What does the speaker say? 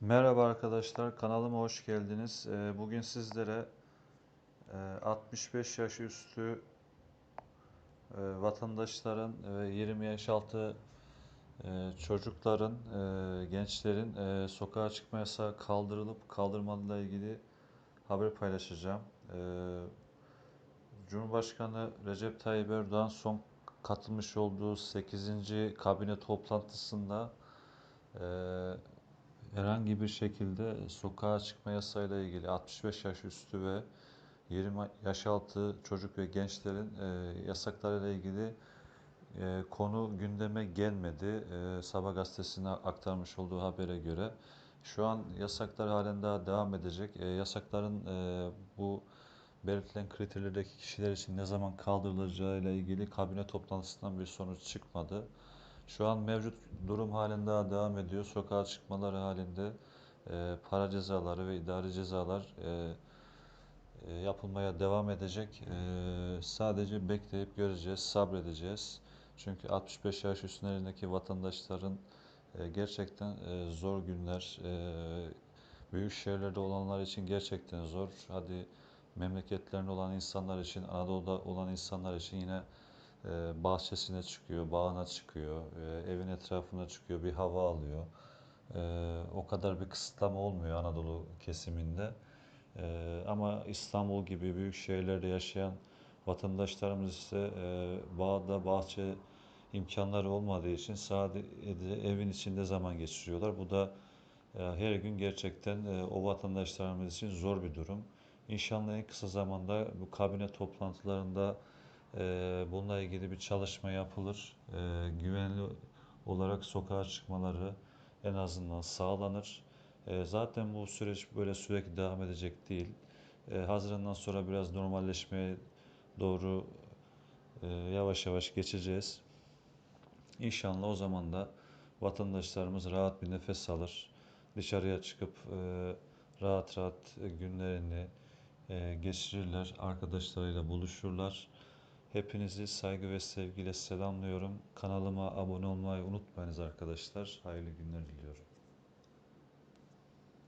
Merhaba arkadaşlar, kanalıma hoş geldiniz. Ee, Bugün sizlere e, 65 yaş üstü e, vatandaşların ve 20 yaş altı e, çocukların, e, gençlerin e, sokağa çıkma yasağı kaldırılıp kaldırmadığıyla ilgili haber paylaşacağım. E, Cumhurbaşkanı Recep Tayyip Erdoğan son katılmış olduğu 8. kabine toplantısında e, herhangi bir şekilde sokağa çıkma yasayla ilgili 65 yaş üstü ve 20 yaş altı çocuk ve gençlerin e, yasaklarıyla ilgili e, konu gündeme gelmedi. E, Sabah gazetesine aktarmış olduğu habere göre şu an yasaklar halen daha devam edecek. E, yasakların e, bu belirtilen kriterlerdeki kişiler için ne zaman kaldırılacağı ile ilgili kabine toplantısından bir sonuç çıkmadı. Şu an mevcut durum halen daha devam ediyor. Sokağa çıkmaları halinde e, para cezaları ve idari cezalar e, e, yapılmaya devam edecek. E, sadece bekleyip göreceğiz, sabredeceğiz. Çünkü 65 yaş üstlerindeki vatandaşların e, gerçekten e, zor günler, e, büyük şehirlerde olanlar için gerçekten zor. Hadi memleketlerinde olan insanlar için, Anadolu'da olan insanlar için yine bahçesine çıkıyor, bağına çıkıyor, e, evin etrafına çıkıyor, bir hava alıyor. E, o kadar bir kısıtlama olmuyor Anadolu kesiminde. E, ama İstanbul gibi büyük şehirlerde yaşayan vatandaşlarımız ise e, bağda, bahçe imkanları olmadığı için sadece evin içinde zaman geçiriyorlar. Bu da e, her gün gerçekten o vatandaşlarımız için zor bir durum. İnşallah en kısa zamanda bu kabine toplantılarında bununla ilgili bir çalışma yapılır. E, güvenli olarak sokağa çıkmaları en azından sağlanır. E, zaten bu süreç böyle sürekli devam edecek değil. Haziran'dan sonra biraz normalleşmeye doğru e, yavaş yavaş geçeceğiz. İnşallah o zaman da vatandaşlarımız rahat bir nefes alır. Dışarıya çıkıp e, rahat rahat günlerini e, geçirirler, arkadaşlarıyla buluşurlar. Hepinizi saygı ve sevgiyle selamlıyorum. Kanalıma abone olmayı unutmayınız arkadaşlar. Hayırlı günler diliyorum.